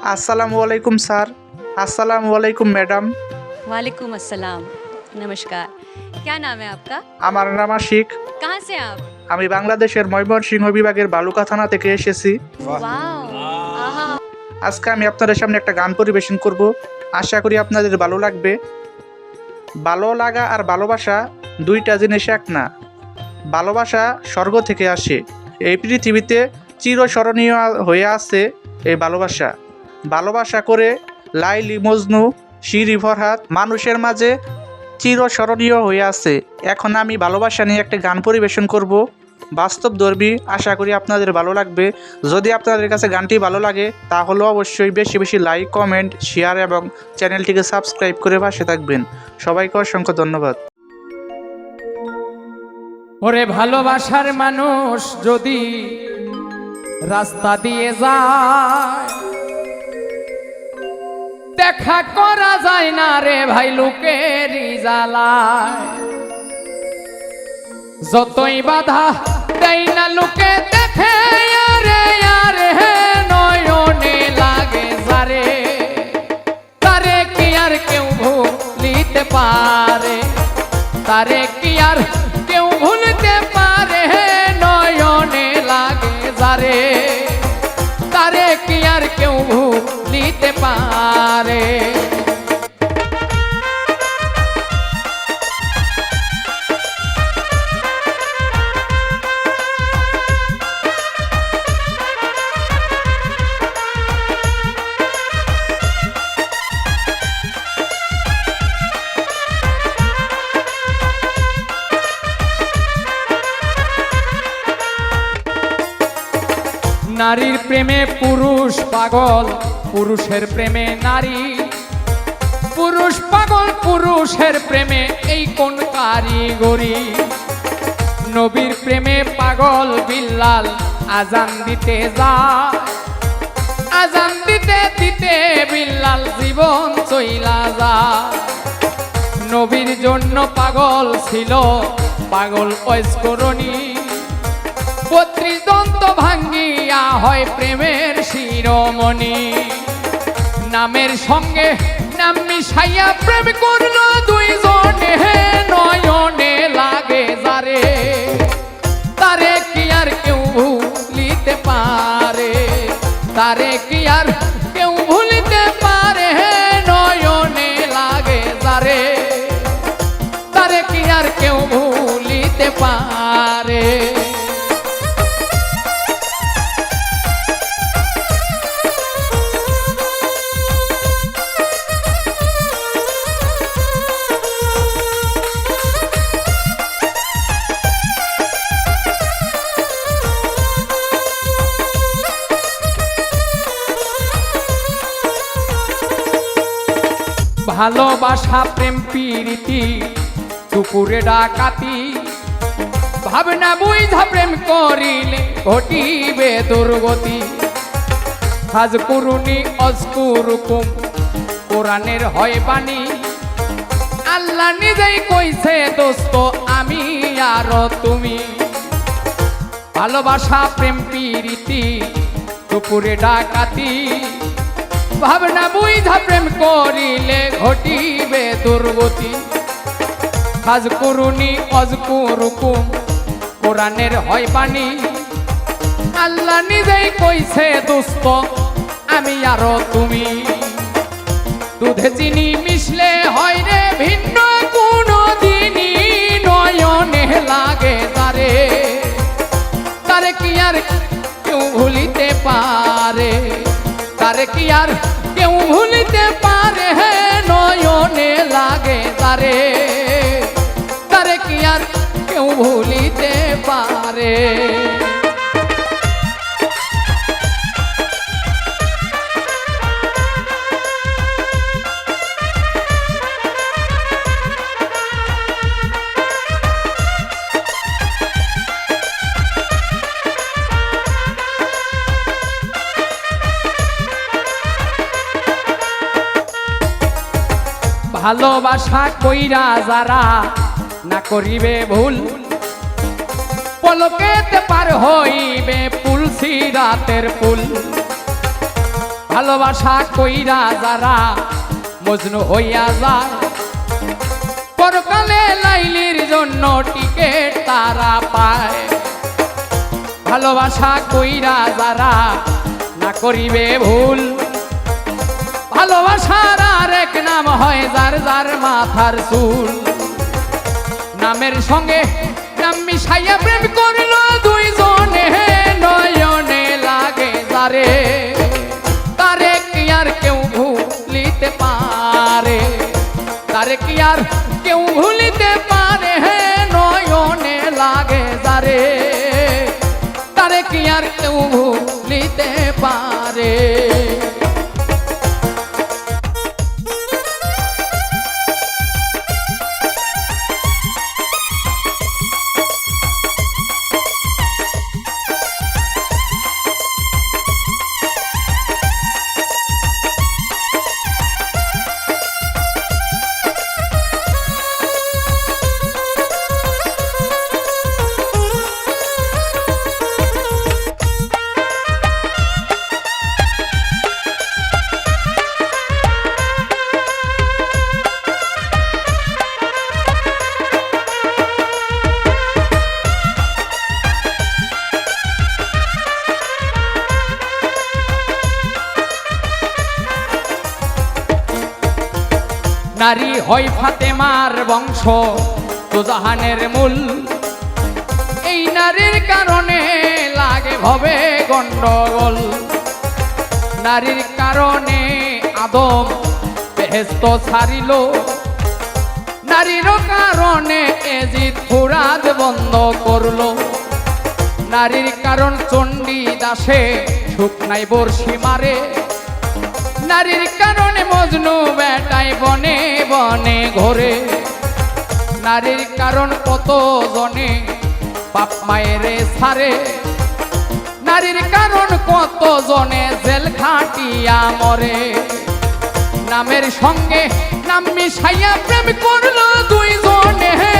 আসসালামু আলাইকুম স্যার আসসালামু আলাইকুম ম্যাডাম वालेकुम अस्सलाम नमस्कार क्या नाम है आपका আমার নাম আশিক कहाँ से हैं आप আমি বাংলাদেশের ময়মনসিংহ বিভাগের বালুকা থানা থেকে এসেছি वाओ आहा আজকে আমি আপনাদের সামনে একটা গান পরিবেশন করব আশা করি আপনাদের ভালো লাগবে ভালো লাগা আর ভালোবাসা দুইটা জিনিস এক না ভালোবাসা স্বর্গ থেকে আসে এই পৃথিবীতে চিরস্মরণীয় হয়ে আছে এই ভালোবাসা ভালোবাসা করে লাইলি, মজনু, শিরি, ফরহাদ মানুষের মাঝে চিরস্মরণীয় হয়ে আছে। এখন আমি ভালোবাসা নিয়ে একটা গান পরিবেশন করব। বাস্তব ধর্মী, আশা করি আপনাদের ভালো লাগবে। যদি আপনাদের কাছে গানটি ভালো লাগে, তাহলে অবশ্যই বেশি বেশি লাইক, কমেন্ট, শেয়ার এবং চ্যানেলটিকে সাবস্ক্রাইব করে পাশে থাকবেন। সবাইকে অসংখ্য ধন্যবাদ। ওরে ভালোবাসার মানুষ যদি রাস্তা দিয়ে যায় দেখা করা যায় না রে ভাই লোকের জ্বালায়। যতই বাধা দেয় না লোকে তারে কি আর কেউ ভুলিতে পারে? নারীর প্রেমে পুরুষ পাগল, পুরুষের প্রেমে নারী। পুরুষ পাগল, পুরুষের প্রেমে এই কোন কারিগরি? নবীর প্রেমে পাগল বিল্লাল আজান দিতে যা আজান দিতে দিতে বিল্লাল জীবন চইলা যা নবীর জন্য পাগল ছিল পাগল ঐস্করণী। বত্রিশ দন্ত ভাঙ্গিয়া হয় প্রেমের শিরোমণি। নামের সঙ্গে নাম মিশাইয়া প্রেম করল দুইজনে নয়নে লাগে যারে। তারে কি আর কেউ ভুলিতে পারে? তারে কি ভালোবাসা, প্রেম, প্রীতি দুপুরে ডাকাতি। ভাবনা বুঝা প্রেম করিলে ঘটিবে দুর্গতি। হাজ করুনি অস্কুরুকুম কোরআনের হয় বাণী। আল্লাহ নিজেই কইছে, দোস্ত, আমি আর তুমি। ভালোবাসা, প্রেম, প্রীতি দুপুরে ডাকাতি। ভাবনা বুঝা প্রেম করিলে ঘটিবে দুর্গতি। কাজ করুনি, অজ করুকুম, কোরআনের হয় বাণী। আল্লাহ নিজেই কইছে দুস্থ আমি আরও তুমি। দুধে চিনি মিশলে হয় রে ভিন্ন কোনো দিনই নয়নে লাগে তারে। তারে কি আর কেউ ভুলিতে পারে? তারে কি আর? কেউ ভুলিতে পারে নয়নে লাগে তারে। তারে কি আর? কেউ ভুলিতে পারে। ভালোবাসা কইরা যারা না করিবে ভুল, পলকেতে পার হইবে পুল সিরাতের পুল ভালোবাসা কইরা যারা মজনু হইয়া যায়, পরকালে লাইলির জন্য টিকেট তারা পায়। ভালোবাসা কইরা যারা না করিবে ভুল, ভালোবাসার আরেক নাম হয় যার মাথার চুল। নামের সঙ্গে নাম মিশাইয়া প্রেম করিল দুইজনে, নয়নে লাগে তারে তারে কি আর কেউ ভুলিতে পারে? তারে কি আর কেউ ভুলিতে পারে? নারী হয় ফাতেমার বংশ। দুজাহানের মূল এই নারীর কারণে লাগে ভবে গন্ডগোল। নারীর কারণে আদম বেহেস্ত ছাড়িল। নারীর কারণে এজিত ফুরাদ বন্ধ করল। নারীর কারণ চণ্ডী দাসে সুখ নাই বর্ষি মারে। নারীর কারণে মজনু বেটাই বনে বনে ঘোরে। নারীর কারণ কত জনে বাপ মায়েরে সারে? নারীর কারণ কত জনে জেল খাটিয়া মরে? নামের সঙ্গে নাম মিশাইয়া প্রেম করল দুইজনে। নয়নে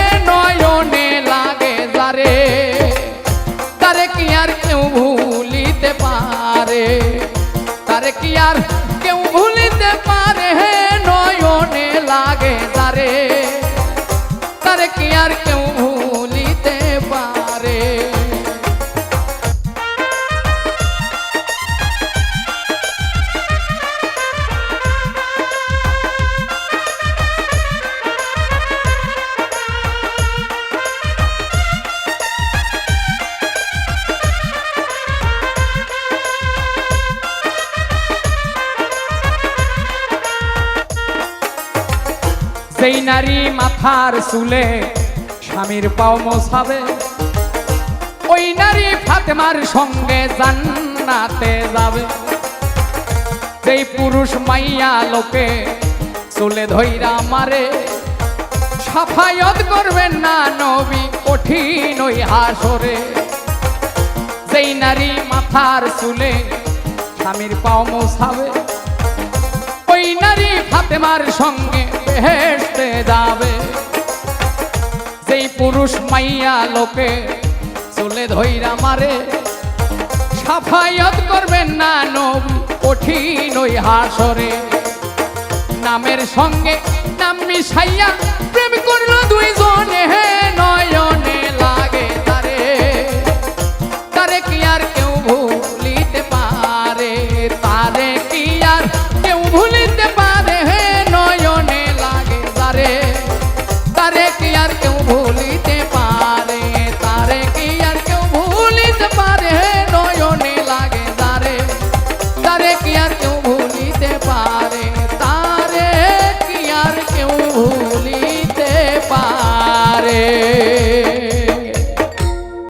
সেই নারী মাথার চুলে স্বামীর পাও মোছাবে, ওই নারী ফাতেমার সঙ্গে জান্নাতে যাবে। সেই পুরুষ মাইয়া লোকে চুলে ধৈরা মারে, সাফায়ত করবেন না নবী কঠিন ওই হাসরে। যেই নারী মাথার চুলে স্বামীর পাও মোছাবে, ওই নারী ফাতেমার সঙ্গে বেহেশতে যাবে। যেই পুরুষ মাইয়া লোকে চলে ধৈরা মারে সাফায়ত করবেন না নবী কঠিন ওই হাসরে। নামের সঙ্গে নাম মিশাইয়া প্রেম করল